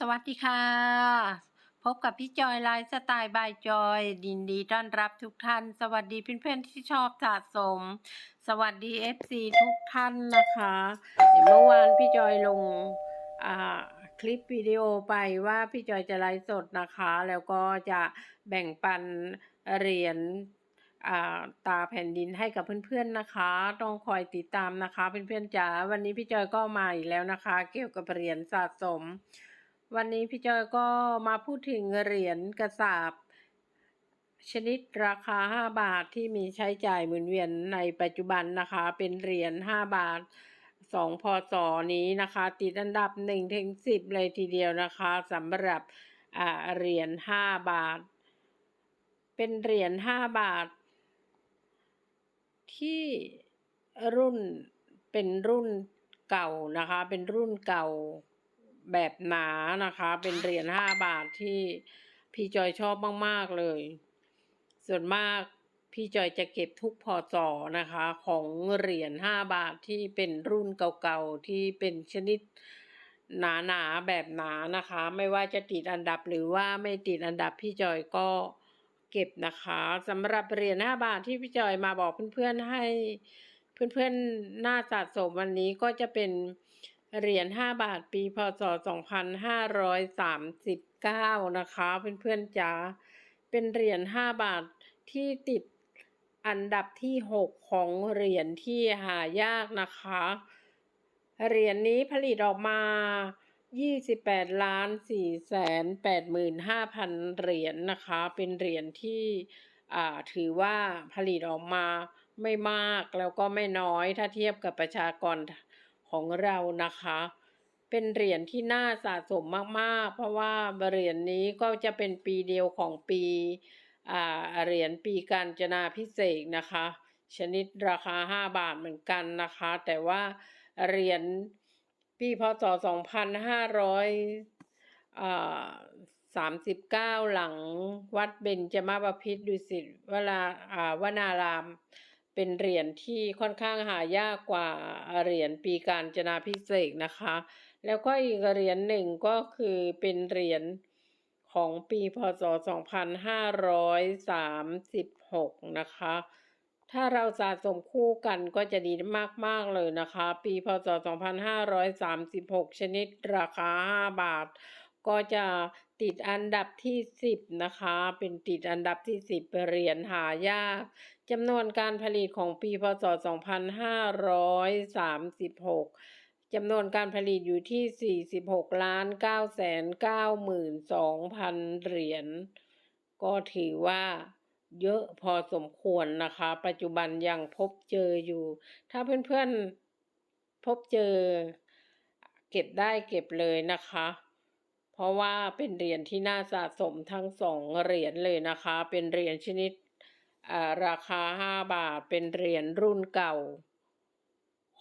สวัสดีค่ะ พบกับพี่จอยไลฟ์สไตล์บายจอยดินดีต้อนรับทุกท่าน สวัสดีเพื่อนๆที่ชอบสะสม สวัสดี FC ทุกท่านนะคะเดี๋ยวเมื่อวานพี่จอยลงคลิปวิดีโอไปว่าพี่จอยจะไลฟ์สดนะคะ แล้วก็จะแบ่งปันเหรียญตาแผ่นดินให้กับเพื่อนๆนะคะ ต้องคอยติดตามนะคะ เพื่อนๆจ๋าวันนี้พี่จอยก็มาอีกแล้วนะคะ เกี่ยวกับเหรียญสะสม วันนี้พี่จอยก็มาพูดถึงเหรียญกระสาบ ชนิดราคา 5 บาทที่มีใช้จ่ายหมุนเวียนในปัจจุบันนะคะ เป็นเหรียญ5บาท 2 พศนี้นะคะ ติดอันดับ1ถึง10 เลยทีเดียวนะคะสำหรับอ่าเหรียญ5บาท เป็นเหรียญ5บาท ที่รุ่นเป็นรุ่นเก่านะคะ เป็นรุ่นเก่า แบบหนานะคะ เป็นเหรียญ5บาทที่พี่จอยชอบมาก ๆ เลย ส่วนมากพี่จอยจะเก็บทุกพอจอนะคะ ของเหรียญ5บาทที่เป็นรุ่นเก่าๆ ที่เป็นชนิดหนาๆแบบหนานะคะ ไม่ว่าจะติดอันดับหรือว่าไม่ติดอันดับพี่จอยก็เก็บนะคะสำหรับเหรียญ5บาทที่พี่จอยมาบอกเพื่อนๆให้ เพื่อนๆน่าสะสมวันนี้ก็จะเป็น เหรียญ5บาทปีพศ 2539 นะคะเพื่อนๆจ๋าเป็นเหรียญ5บาทที่ติดอันดับที่ 6 ของเหรียญที่หายากนะคะ เหรียญนี้ผลิตออกมา 28ล้าน4แสน85,000เหรียญนะคะ เป็นเหรียญที่อ่าถือว่าผลิตออกมาไม่มากแล้วก็ไม่น้อยถ้าเทียบกับประชากร ของเรานะคะ เป็นเหรียญที่น่าสะสมมากๆ เพราะว่าเหรียญนี้ก็จะเป็นปีเดียวของปีอ่าเหรียญปีการจนาพิเศษนะคะ ชนิดราคา 5 บาทเหมือนกันนะคะ แต่ว่าเหรียญปีพศ 2500อ่า39 หลังวัดเบญจมาบพิตรดุสิตวราอ่าวนาราม เป็นเหรียญที่ค่อนข้างหายากกว่าเหรียญปีการจนาพิเศษกนะคะ แล้วก็อีกเหรียญหนึ่งก็คือเป็นเหรียญของปีพศ 2536 นะคะ ถ้าเราสะสมคู่กันก็จะดีมาก ๆ เลยนะคะ ปีพศ 2536 ชนิดราคา 5 บาท ก็จะติดอันดับที่ 10 นะคะ เป็นติดอันดับที่ 10เหรียญหายากจำนวนการผลิตของปีพศ 2536จำนวนการผลิตอยู่ที่ 46ล้าน9แสน92,000 เหรียญ ก็ถือว่าเยอะพอสมควรนะคะ ปัจจุบันยังพบเจออยู่ ถ้าเพื่อนๆพบเจอ เก็บได้เก็บเลยนะคะ เพราะว่าเป็นเหรียญที่น่าสะสมทั้งสองเหรียญเลยนะคะ เป็นเหรียญชนิดอ่าราคา 5 บาท เป็นเหรียญรุ่นเก่า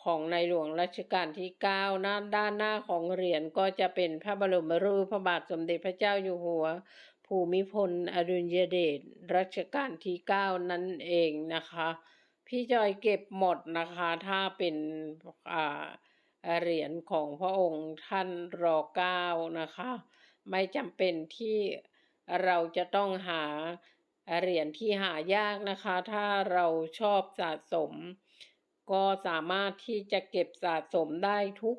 ของในหลวงรัชกาลที่ 9 หน้าด้านหน้าของเหรียญก็จะเป็นพระบรมรูปพระบาทสมเด็จพระเจ้าอยู่หัว ภูมิพล อดุลยเดชรัชกาลที่ 9 นั่นเองนะคะ พี่จอยเก็บหมดนะคะ ถ้าเป็นอ่า เหรียญของพระองค์ท่านรอเก้านะคะ ไม่จำเป็นที่เราจะต้องหาเหรียญที่หายากนะคะ ถ้าเราชอบสะสม ก็สามารถที่จะเก็บสะสมได้ทุก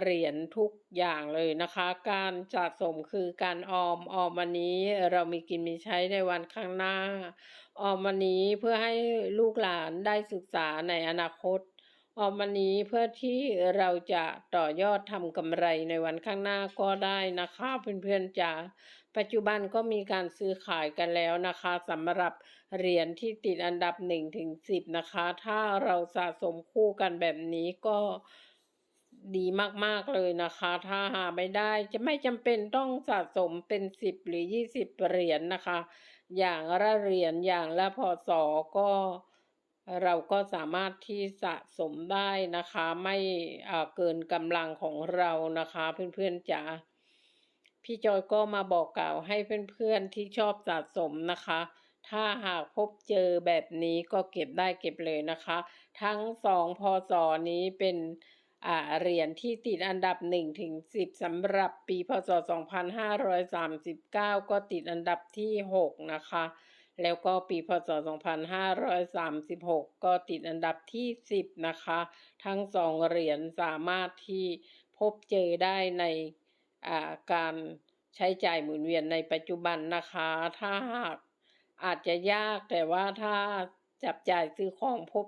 เหรียญทุกอย่างเลยนะคะ การสะสมคือการออมออมวันนี้เรามีกินมีใช้ในวันข้างหน้า ออมวันนี้เพื่อให้ลูกหลานได้ศึกษาในอนาคต ออมวันนี้เพื่อที่เราจะต่อยอดทำกำไรในวันข้างหน้าก็ได้นะคะเพื่อนๆจ๋าปัจจุบันก็มีการซื้อขายกันแล้วนะคะสำหรับเหรียญที่ติดอันดับ1ถึง10นะคะ ถ้าเราสะสมคู่กันแบบนี้ก็ดีมากๆเลยนะคะ ถ้าหาไม่ได้จะไม่จำเป็นต้องสะสมเป็น 10 หรือ 20 เหรียญนะคะ อย่างละเหรียญอย่างละพศก็ เราก็สามารถที่สะสมได้นะคะ ไม่เกินกำลังของเรานะคะ เพื่อนๆจ๋าพี่จอยก็มาบอกกล่าวให้เพื่อนๆที่ชอบสะสมนะคะ ถ้าหากพบเจอแบบนี้ก็เก็บได้เก็บเลยนะคะ ทั้งสองพศนี้เป็นเหรียญที่ติดอันดับ1ถึง10สำหรับปีพศ 2539 ก็ติดอันดับที่ 6 นะคะ แล้วก็ปีพศ 2536 ก็ติดอันดับที่ 10 นะคะ ทั้งสองเหรียญสามารถที่พบเจอได้ในาการใช้จ่ายหมุนเวียนในปัจจุบันนะคะ ถ้าหากอาจจะยากแต่ว่าถ้าจับจ่ายซื้อของพบ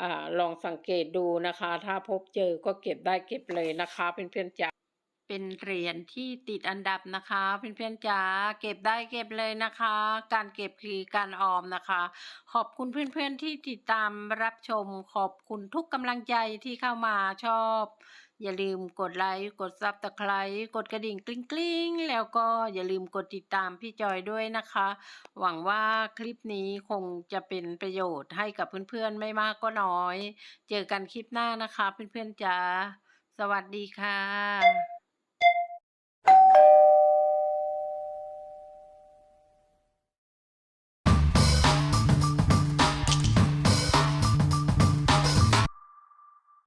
อลองสังเกตดูนะคะ ถ้าพบเจอก็เก็บได้เก็บเลยนะคะเพื่อนๆจ๋า เป็นเหรียญที่ติดอันดับนะคะเพื่อนๆจ๋าเก็บได้เก็บเลยนะคะ การเก็บคือการออมนะคะ ขอบคุณเพื่อนๆที่ติดตามรับชม ขอบคุณทุกกำลังใจที่เข้ามาชอบ อย่าลืมกดไลค์กดซับสไครต์กดกระดิ่งกลิ้งๆ แล้วก็อย่าลืมกดติดตามพี่จอยด้วยนะคะ หวังว่าคลิปนี้คงจะเป็นประโยชน์ให้กับเพื่อนๆไม่มากก็น้อย เจอกันคลิปหน้านะคะเพื่อนๆจ๋าสวัสดีค่ะ